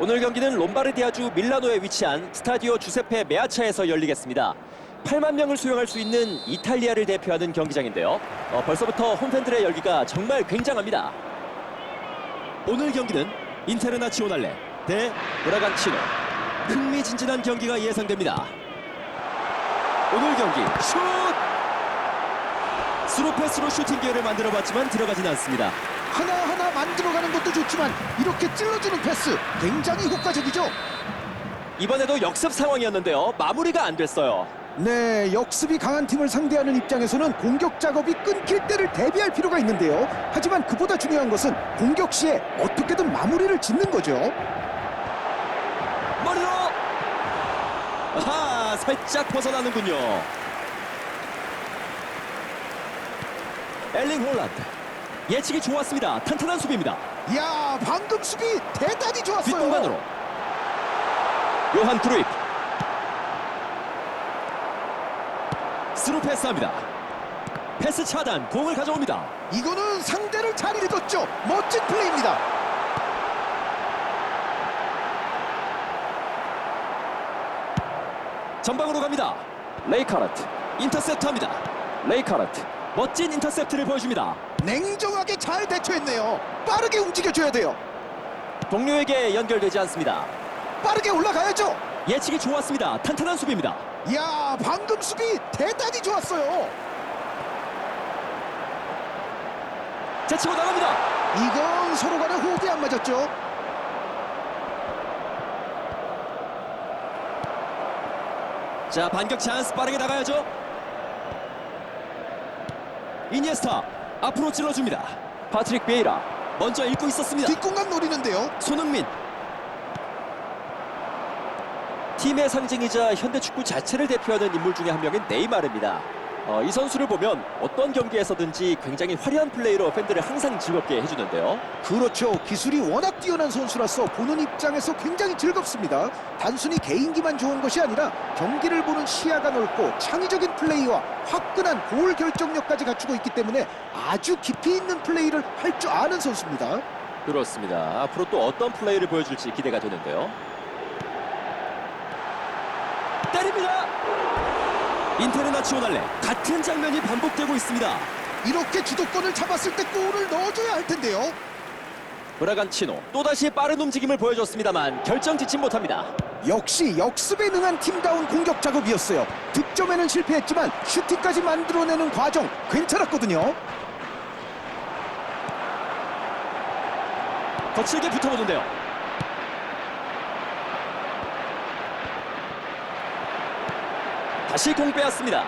오늘 경기는 롬바르디아주 밀라노에 위치한 스타디오 주세페 메아차에서 열리겠습니다. 8만 명을 수용할 수 있는 이탈리아를 대표하는 경기장인데요. 어, 벌써부터 홈팬들의 열기가 정말 굉장합니다. 오늘 경기는 인테르나치오날레 대 브라간치노 흥미진진한 경기가 예상됩니다. 오늘 경기 슛! 스루패스로 슈팅 기회를 만들어봤지만 들어가진 않습니다. 하나하나 만들어가는 것도 좋지만 이렇게 찔러주는 패스 굉장히 효과적이죠. 이번에도 역습 상황이었는데요. 마무리가 안 됐어요. 네, 역습이 강한 팀을 상대하는 입장에서는 공격 작업이 끊길 때를 대비할 필요가 있는데요. 하지만 그보다 중요한 것은 공격 시에 어떻게든 마무리를 짓는 거죠. 머리로 아하 살짝 벗어나는군요 엘링 홀란드 예측이 좋았습니다. 탄탄한 수비입니다. 이야, 방금 수비 대단히 좋았어요. 뒷공간으로. 요한 크루이프. 스루 패스합니다. 패스 차단 공을 가져옵니다. 이거는 상대를 잘 읽었죠. 멋진 플레이입니다. 전방으로 갑니다. 레이카르트. 인터셉트합니다. 레이카르트. 멋진 인터셉트를 보여줍니다 냉정하게 잘 대처했네요. 빠르게 움직여줘야 돼요. 동료에게 연결되지 않습니다 빠르게 올라가야죠. 예측이 좋았습니다. 탄탄한 수비입니다. 이야, 방금 수비 대단히 좋았어요. 제치고 나갑니다. 이건 서로 간에 호흡이 안 맞았죠. 자 반격 찬스 빠르게 나가야죠. 이니에스타 앞으로 찔러줍니다. 파트릭 베이라 먼저 읽고 있었습니다. 뒷공간 노리는데요. 손흥민 팀의 상징이자 현대 축구 자체를 대표하는 인물 중에 한 명인 네이마르입니다. 어, 이 선수를 보면 어떤 경기에서든지 굉장히 화려한 플레이로 팬들을 항상 즐겁게 해주는데요. 그렇죠. 기술이 워낙 뛰어난 선수라서 보는 입장에서 굉장히 즐겁습니다. 단순히 개인기만 좋은 것이 아니라 경기를 보는 시야가 넓고 창의적인 플레이와 화끈한 골 결정력까지 갖추고 있기 때문에 아주 깊이 있는 플레이를 할 줄 아는 선수입니다. 그렇습니다. 앞으로 또 어떤 플레이를 보여줄지 기대가 되는데요. 때립니다. 인테르나치오날레 같은 장면이 반복되고 있습니다. 이렇게 주도권을 잡았을 때 골을 넣어줘야 할 텐데요. 브라간치노 또다시 빠른 움직임을 보여줬습니다만 결정짓지 못합니다. 역시 역습에 능한 팀다운 공격 작업이었어요. 득점에는 실패했지만 슈팅까지 만들어내는 과정 괜찮았거든요. 거칠게 붙어보는데요. 다시 공 빼앗습니다.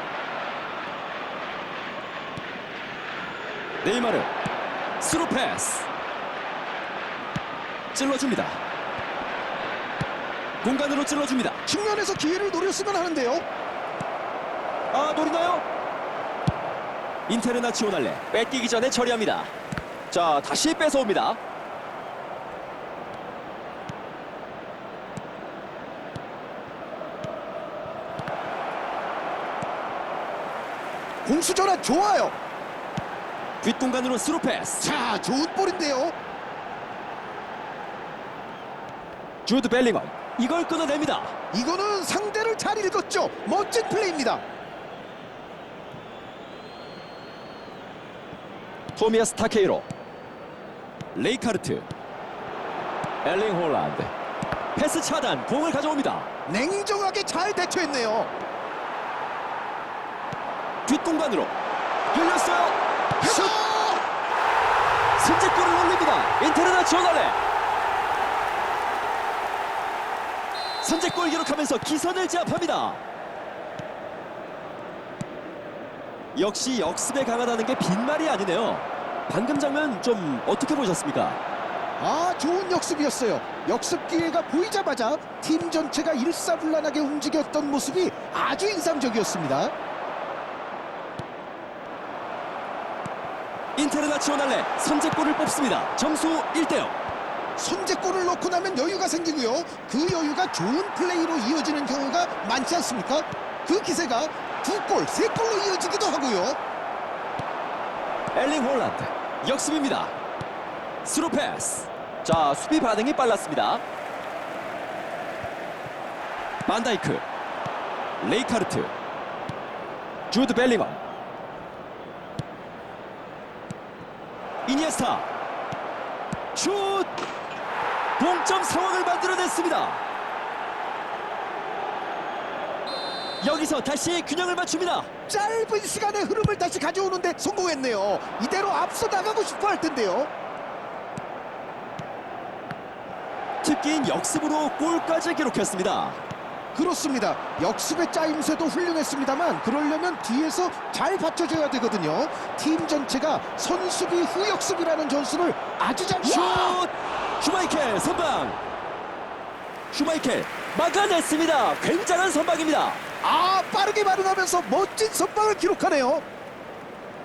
네이마르 스루 패스 찔러줍니다. 공간으로 찔러줍니다. 측면에서 기회를 노렸으면 하는데요. 아 노리나요? 인테르나치오날레 뺏기기 전에 처리합니다. 자 다시 뺏어옵니다. 공수 전환 좋아요. 뒷공간으로 스루 패스. 자, 좋은 볼인데요. 주드 벨링엄 이걸 끊어냅니다. 이거는 상대를 잘 읽었죠. 멋진 플레이입니다. 토미아스 타케이로 레이카르트 엘링 홀란드 패스 차단 공을 가져옵니다. 냉정하게 잘 대처했네요. 뒷공간으로 열렸어요. 슛! 선제골을 올립니다. 인테르나치오날레 선제골 기록하면서 기선을 제압합니다. 역시 역습에 강하다는 게 빈말이 아니네요. 방금 장면 좀 어떻게 보셨습니까? 아, 좋은 역습이었어요. 역습 기회가 보이자마자 팀 전체가 일사불란하게 움직였던 모습이 아주 인상적이었습니다. 인테르나치오날레 선제골을 뽑습니다. 점수 1대0. 선제골을 넣고 나면 여유가 생기고요. 그 여유가 좋은 플레이로 이어지는 경우가 많지 않습니까? 그 기세가 두 골, 세 골로 이어지기도 하고요. 엘링 홀란드 역습입니다. 스루 패스. 자 수비 반응이 빨랐습니다. 반다이크 레이카르트 주드 벨링엄 이니에스타. 슛! 동점 상황을 만들어냈습니다. 여기서 다시 균형을 맞춥니다. 짧은 시간에 흐름을 다시 가져오는데 성공했네요. 이대로 앞서 나가고 싶어 할 텐데요. 특기인 역습으로 골까지 기록했습니다 그렇습니다. 역습의 짜임새도 훌륭했습니다만 그러려면 뒤에서 잘 받쳐줘야 되거든요. 팀 전체가 선수비 후 역습이라는 전술을 아주 잘 슛! 와! 슈마이켈 선방 슈마이켈 막아냈습니다 굉장한 선방입니다 아 빠르게 반응하면서 멋진 선방을 기록하네요.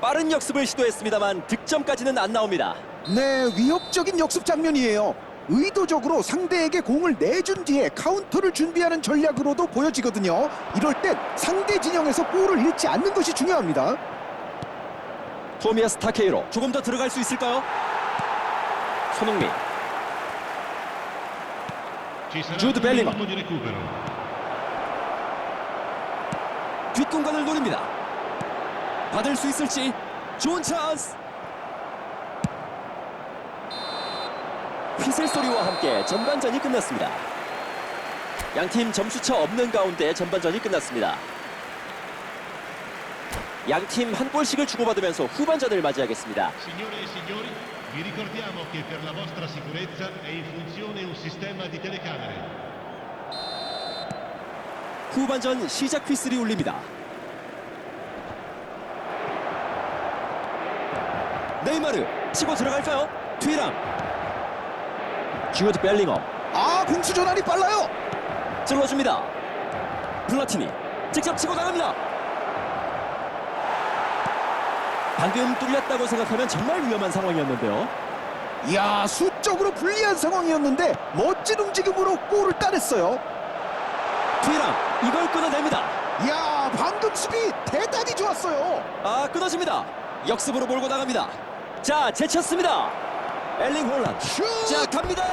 빠른 역습을 시도했습니다만 득점까지는 안 나옵니다 네, 위협적인 역습 장면이에요. 의도적으로 상대에게 공을 내준 뒤에 카운터를 준비하는 전략으로도 보여지거든요. 이럴 땐 상대 진영에서 볼을 잃지 않는 것이 중요합니다. 토미아스 타케이로 조금 더 들어갈 수 있을까요? 손흥민 di recupero. 뒷공간을 노립니다 받을 수 있을지 좋은 찬스 휘슬 소리와 함께 전반전이 끝났습니다 양팀 점수차 없는 가운데 전반전이 끝났습니다 양팀 한 골씩을 주고받으면서 후반전을 맞이하겠습니다. 후반전 시작 휘슬이 울립니다. 네이마르 치고 들어갈까요? 뒤랑 주어드 벨링엄 아, 공수 전환이 빨라요. 찔러줍니다. 플라티니 직접 치고 나갑니다. 방금 뚫렸다고 생각하면 정말 위험한 상황이었는데요. 이야, 수적으로 불리한 상황이었는데 멋진 움직임으로 골을 따냈어요. 뒤랑 이걸 끊어냅니다. 이야, 방금 수비 대단히 좋았어요. 아 끊어집니다. 역습으로 몰고 나갑니다. 자 제쳤습니다. 엘링 홀란 슛! 자 갑니다.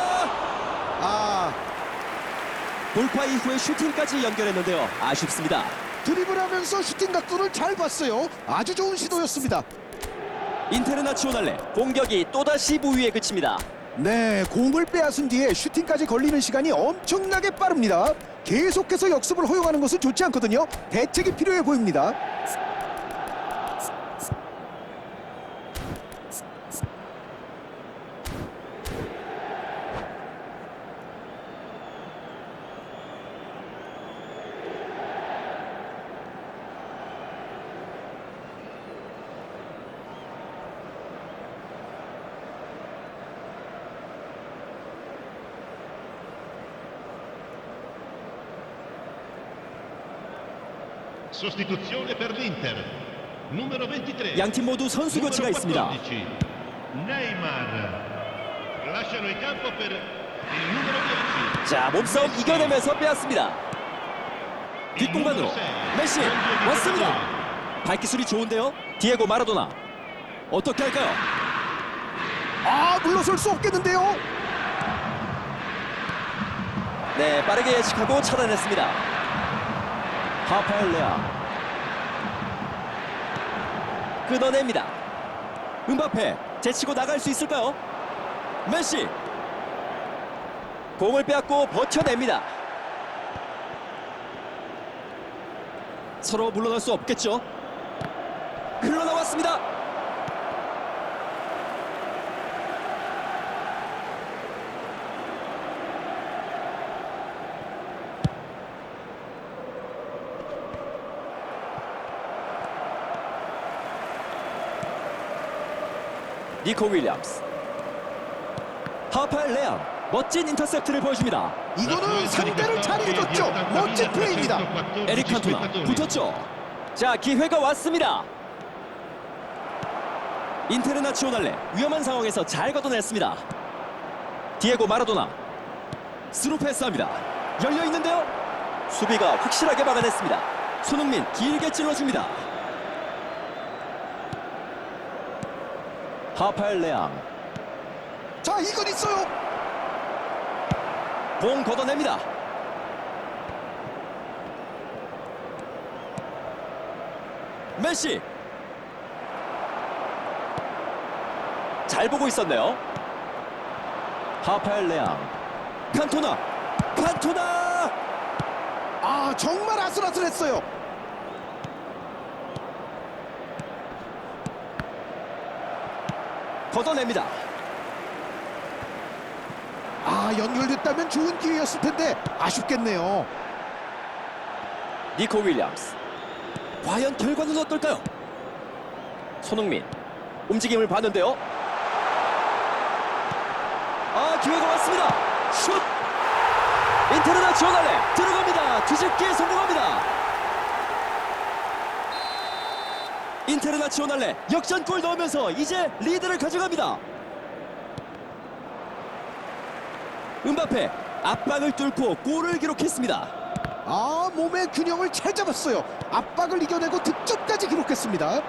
아, 돌파 이후에 슈팅까지 연결했는데요. 아쉽습니다. 드리블하면서 슈팅 각도를 잘 봤어요. 아주 좋은 시도였습니다. 인테르나치오날레 공격이 또다시 무위에 그칩니다. 네, 공을 빼앗은 뒤에 슈팅까지 걸리는 시간이 엄청나게 빠릅니다. 계속해서 역습을 허용하는 것은 좋지 않거든요. 대책이 필요해 보입니다. Sostituzione per l'Inter. Numero 23. 양팀 모두 선수 교체가 있습니다. 14. Neymar. Lasciano il campo per il numero 10. 자 몸싸움 이겨내면서 빼앗습니다. 뒷공간으로 메시 왔습니다. 발기술이 좋은데요. 디에고 마라도나 어떻게 할까요? 아, 물러설 수 없겠는데요. 네 빠르게 예측하고 차단했습니다. 하파엘 레아 끊어냅니다. 음바페 제치고 나갈 수 있을까요? 메시 공을 빼앗고 버텨냅니다. 서로 물러날 수 없겠죠. 흘러나왔습니다. 니코 윌리엄스 하파엘 레암 멋진 인터셉트를 보여줍니다. 이거는 상대를 잘 읽었죠. 멋진 플레이입니다. 에릭 칸토나 붙었죠. 자 기회가 왔습니다. 인테르나치오날레 위험한 상황에서 잘 걷어냈습니다. 디에고 마라도나 스루 패스합니다. 열려 있는데요. 수비가 확실하게 막아냈습니다. 손흥민 길게 찔러줍니다. 하팔 레앙. 자, 이건 있어요. 공 걷어냅니다. 메시. 잘 보고 있었네요. 하팔 레앙. 칸토나. 칸토나! 아, 정말 아슬아슬했어요. 걷어냅니다. 아 연결됐다면 좋은 기회였을 텐데 아쉽겠네요. 니코 윌리엄스. 과연 결과는 어떨까요? 손흥민. 움직임을 봤는데요. 아, 기회가 왔습니다. 슛! 인테르나치오날레 들어갑니다. 뒤집기에 성공합니다. 인테르나치오날레 역전골 넣으면서 이제 리드를 가져갑니다. 은바페 압박을 뚫고 골을 기록했습니다. 아 몸의 균형을 잘 잡았어요. 압박을 이겨내고 득점까지 기록했습니다.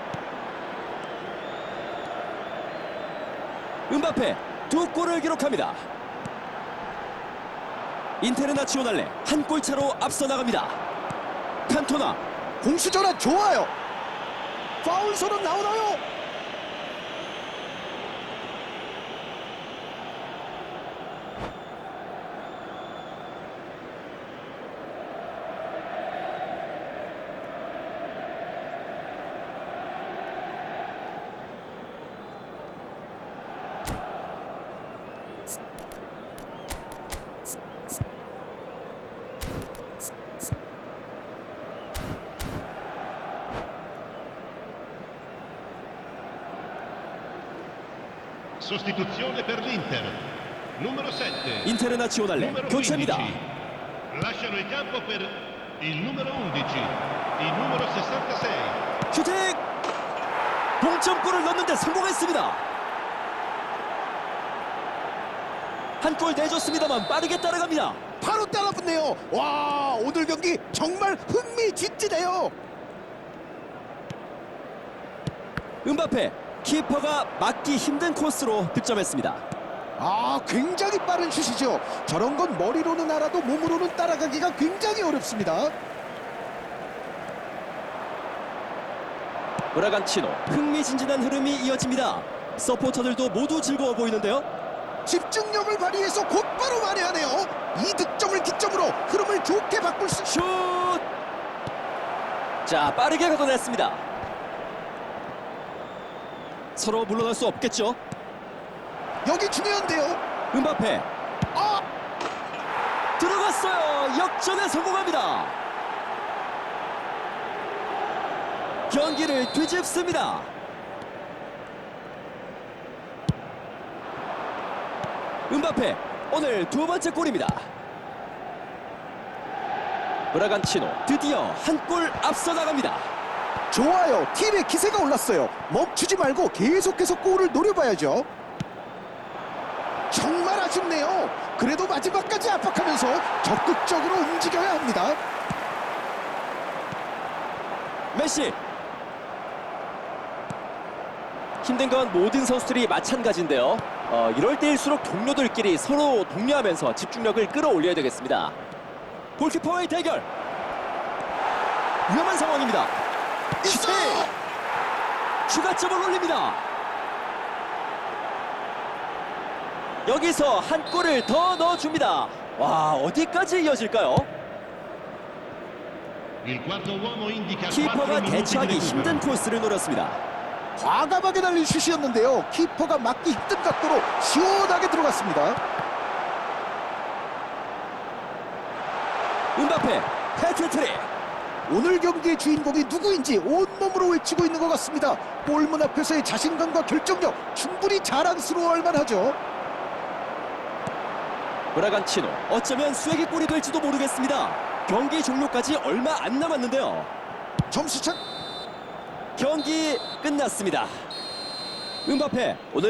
은바페 두 골을 기록합니다. 인테르나치오날레 한 골 차로 앞서 나갑니다. 칸토나 공수 전환 좋아요. 파울 선언 나오나요? Sostituzione per l'Inter. Numero 7. 인테르 나치오날레 Numero 교체입니다. 15. Lasciano il campo per il numero 11. Il numero 66. 슈팅 동점골을 넣는데 성공했습니다. 한골 내줬습니다만 빠르게 따라갑니다. 바로 따라붙네요. 와 오늘 경기 정말 흥미진진해요. 은바페 키퍼가 막기 힘든 코스로 득점했습니다. 아 굉장히 빠른 슛이죠. 저런 건 머리로는 알아도 몸으로는 따라가기가 굉장히 어렵습니다. 브라간 치노 흥미진진한 흐름이 이어집니다. 서포터들도 모두 즐거워 보이는데요. 집중력을 발휘해서 곧바로 만회하네요. 이 득점을 기점으로 흐름을 좋게 바꿀 수. 슛! 자, 빠르게 걷어냈습니다. 서로 물러날 수 없겠죠. 여기 중요한데요. 은바페 아 들어갔어요. 역전에 성공합니다. 경기를 뒤집습니다. 은바페 오늘 두 번째 골입니다. 브라간치노 드디어 한 골 앞서 나갑니다. 좋아요. 팀의 기세가 올랐어요. 멈추지 말고 계속해서 골을 노려봐야죠. 정말 아쉽네요. 그래도 마지막까지 압박하면서 적극적으로 움직여야 합니다. 메시 힘든 건 모든 선수들이 마찬가지인데요 어, 이럴 때일수록 동료들끼리 서로 독려하면서 집중력을 끌어올려야 되겠습니다 골키퍼와의 대결 위험한 상황입니다 슈팅 추가점을 올립니다. 여기서 한 골을 더 넣어줍니다. 와 어디까지 이어질까요? indica 4 키퍼가 대처하기. 힘든 코스를 노렸습니다. 과감하게 날린 슛이었는데요. 키퍼가 막기 힘든 각도로 시원하게 들어갔습니다. 은바페 헤트트릭 오늘 경기의 주인공이 누구인지 온몸으로 외치고 있는 것 같습니다. 골문 앞에서의 자신감과 결정력 충분히 자랑스러워할 만하죠. 브라간치노 어쩌면 수액의 골이 될지도 모르겠습니다. 경기 종료까지 얼마 안 남았는데요. 점수차 경기 끝났습니다. 은바페 오늘